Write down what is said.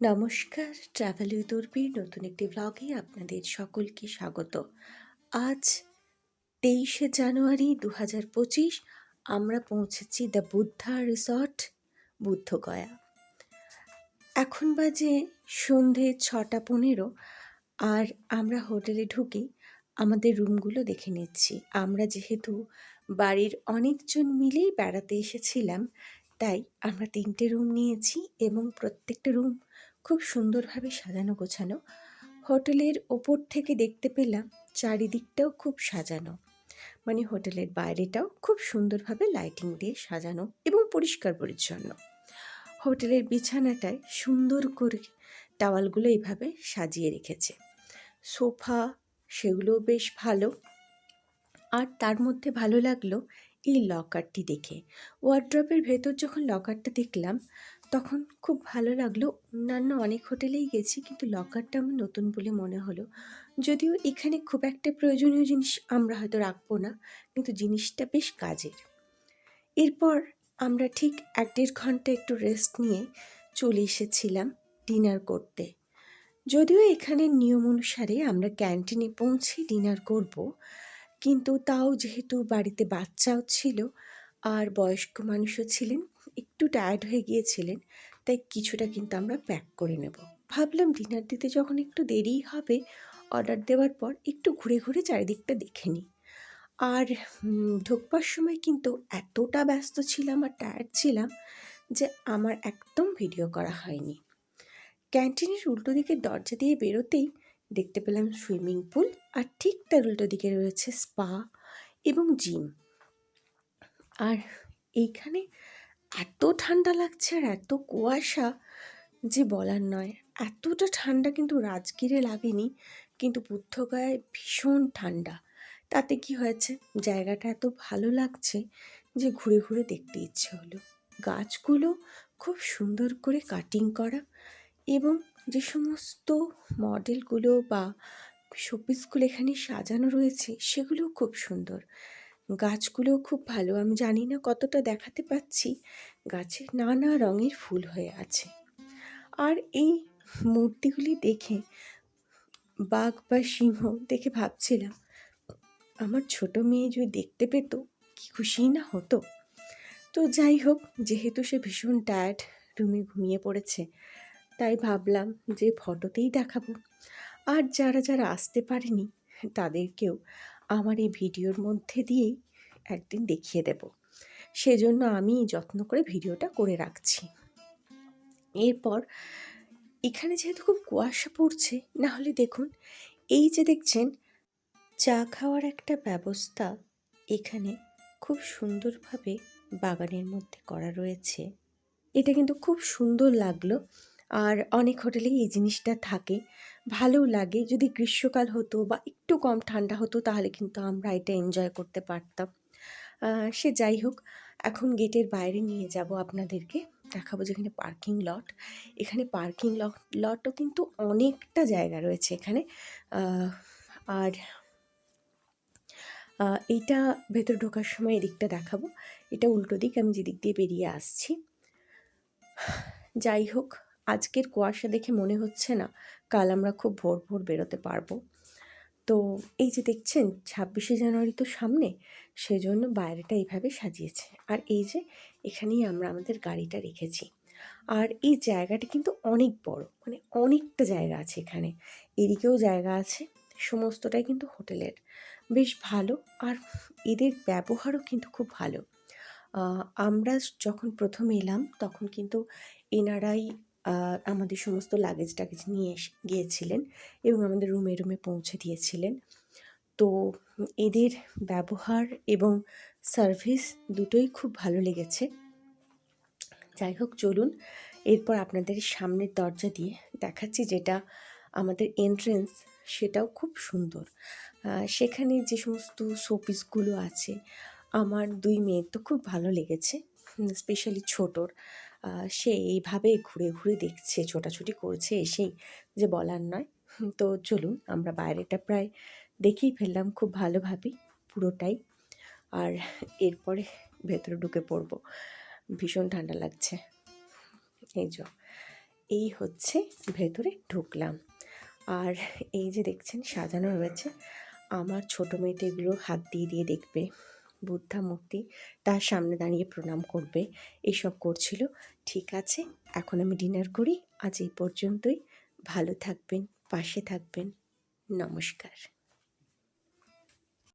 নমস্কার travel with উর্বির নতুন একটি ব্লগে আপনাদের সকলকে স্বাগত। আজ তেইশে জানুয়ারি দু হাজার পঁচিশ, আমরা পৌঁছেছি দ্য বুদ্ধা রিসর্ট বুদ্ধগয়া এখন বাজে সন্ধে ছটা পনেরো, আর আমরা হোটেলে ঢুকে, আমাদের রুমগুলো দেখে নিচ্ছি। আমরা যেহেতু বাড়ির অনেকজন মিলেই বেড়াতে এসেছিলাম তাই আমরা তিনটে রুম নিয়েছি এবং প্রত্যেকটা রুম খুব সুন্দরভাবে সাজানো গোছানো। হোটেলের ওপর থেকে দেখতে পেলাম চারিদিকটাও খুব সাজানো। মানে হোটেলের বাইরেটাও খুব সুন্দরভাবে লাইটিং দিয়ে সাজানো এবং পরিষ্কার পরিচ্ছন্ন। হোটেলের বিছানাটায় সুন্দর করে টাওয়ালগুলো এইভাবে সাজিয়ে রেখেছে। সোফা, সেগুলোও বেশ ভালো। আর তার মধ্যে ভালো লাগল এই লকারটি দেখে। ওয়ার্ড্রপের ভেতর যখন লকারটা দেখলাম, তখন খুব ভালো লাগল। অন্যান্য অনেক হোটেলেই গেছি, কিন্তু লকারটা আমার নতুন বলে মনে হলো। যদিও এখানে খুব একটা প্রয়োজনীয় জিনিস আমরা হয়তো রাখব না, কিন্তু জিনিসটা বেশ কাজের। এরপর আমরা ঠিক এক দেড় ঘণ্টা একটু রেস্ট নিয়ে চলে এসেছিলাম ডিনার করতে। যদিও এখানে নিয়ম অনুসারে আমরা ক্যান্টিনে পৌঁছে ডিনার করব কিন্তু তাও যেহেতু বাড়িতে বাচ্চাও ছিল আর বয়স্ক মানুষও ছিলেন, একটু টায়ার্ড হয়ে গিয়েছিলেন, তাই কিছুটা কিন্তু আমরা প্যাক করে নেব। ভাবলাম ডিনার দিতে যখন একটু দেরিই হবে অর্ডার দেওয়ার পর একটু ঘুরে ঘুরে চারিদিকটা দেখে নিই। আর ঢোকবার সময় কিন্তু এতটা ব্যস্ত ছিলাম আর টায়ার্ড ছিলাম যে আমার একদম ভিডিও করা হয়নি। ক্যান্টিনের উল্টো দিকে দরজা দিয়ে বেরোতেই দেখতে পেলাম সুইমিং পুল আর ঠিক তার উল্টো দিকে রয়েছে স্পা এবং জিম। আর এইখানে এত ঠান্ডা লাগছে আর এত কুয়াশা যে বলার নয়। এতটা ঠান্ডা কিন্তু রাজগীরে লাগেনি, কিন্তু বুদ্ধগয়ায় ভীষণ ঠান্ডা। তাতে কি হয়েছে? জায়গাটা এত ভালো লাগছে যে ঘুরে ঘুরে দেখতে ইচ্ছে হলো। গাছগুলো খুব সুন্দর করে কাটিং করা এবং যে সমস্ত মডেলগুলো বা শোপিসগুলো এখানে সাজানো রয়েছে, সেগুলোও খুব সুন্দর। গাছগুলোও খুব ভালো। আমি জানি না কতটা দেখাতে পাচ্ছি। গাছে নানা রঙের ফুল হয়ে আছে। আর এই মূর্তিগুলি দেখে বাঘ বা সিংহ দেখে ভাবছিলাম, আমার ছোট মেয়ে যদি দেখতে পেত, কি খুশি না হতো? তো যাই হোক, যেহেতু সে ভীষণ টায়ার্ড রুমে ঘুমিয়ে পড়েছে তাই ভাবলাম যে ফটোতেই দেখাবো। আর যারা যারা আসতে পারেনি, তাদেরকেও আমার এই ভিডিওর মধ্যে দিয়েই একদিন দেখিয়ে দেব। সেজন্য আমি যত্ন করে ভিডিওটা করে রাখছি। এরপর এখানে যেহেতু খুব কুয়াশা পড়ছে, না হলে দেখুন, এই যে দেখছেন, চা খাওয়ার একটা ব্যবস্থা এখানে খুব সুন্দরভাবে বাগানের মধ্যে করা রয়েছে। এটা কিন্তু খুব সুন্দর লাগল। আর অনেক হোটেলেই এই জিনিসটা থাকে। ভালোও লাগে। যদি গ্রীষ্মকাল হতো বা একটু কম ঠান্ডা হতো, তাহলে কিন্তু আমরা এটা এনজয় করতে পারতাম। সে যাই হোক, এখন গেটের বাইরে নিয়ে যাব আপনাদেরকে। দেখাবো যেখানে পার্কিং লট এখানে পার্কিং লট লটও কিন্তু অনেকটা জায়গা রয়েছে এখানে। আর এইটা ভেতর ঢোকার সময় এদিকটা দেখাবো। এটা উল্টো দিক, আমি যেদিক দিয়ে বেরিয়ে আসছি। যাই হোক আজকের কুয়াশা দেখে মনে হচ্ছে না, কাল আমরা খুব ভোর ভোর বেরোতে পারব। তো এই যে দেখছেন, ছাব্বিশে জানুয়ারি তো সামনে, সেজন্য বাইরেটা এইভাবে সাজিয়েছে। আর এই যে এখানেই আমরা আমাদের গাড়িটা রেখেছি। আর এই জায়গাটা কিন্তু অনেক বড় মানে অনেকটা জায়গা আছে এখানে। এদিকেও জায়গা আছে, সমস্তটাই কিন্তু হোটেলের। বেশ ভালো, আর এদের ব্যবহারও কিন্তু খুব ভালো। আমরা যখন প্রথম এলাম, তখন কিন্তু এনারাই আমাদের সমস্ত লাগেজ টাগেজ নিয়ে এসে, গিয়েছিলেন এবং আমাদের রুমে রুমে পৌঁছে দিয়েছিলেন। তো এদের ব্যবহার এবং সার্ভিস দুটোই খুব ভালো লেগেছে। যাই হোক, চলুন এরপর আপনাদের সামনের দরজা দিয়ে দেখাচ্ছি যেটা আমাদের এন্ট্রেন্স সেটাও খুব সুন্দর। সেখানে যে সমস্ত শোপিসগুলো আছে, আমার দুই মেয়ের তো খুব ভালো লেগেছে। স্পেশালি ছোটোর সে এইভাবে ঘুরে ঘুরে দেখছে, ছোটাছুটি করছে এসেই যে বলার নয়। তো চলুন আমরা বাইরেটা প্রায় দেখেই ফেললাম খুব ভালোভাবেই পুরোটাই। আর এরপরে ভেতরে ঢুকে পড়ব। ভীষণ ঠান্ডা লাগছে। এই যে, এই হচ্ছে ভেতরে ঢুকলাম। আর এই যে দেখছেন সাজানো রয়েছে। আমার ছোটো মেয়েটা এগুলো হাত দিয়ে দিয়ে দেখবে। বুদ্ধা মূর্তি তার সামনে দাঁড়িয়ে প্রণাম করবে। এসব করছিল। ঠিক আছে, এখন আমি ডিনার করি। আজ এই পর্যন্তই। ভালো থাকবেন, পাশে থাকবেন। নমস্কার।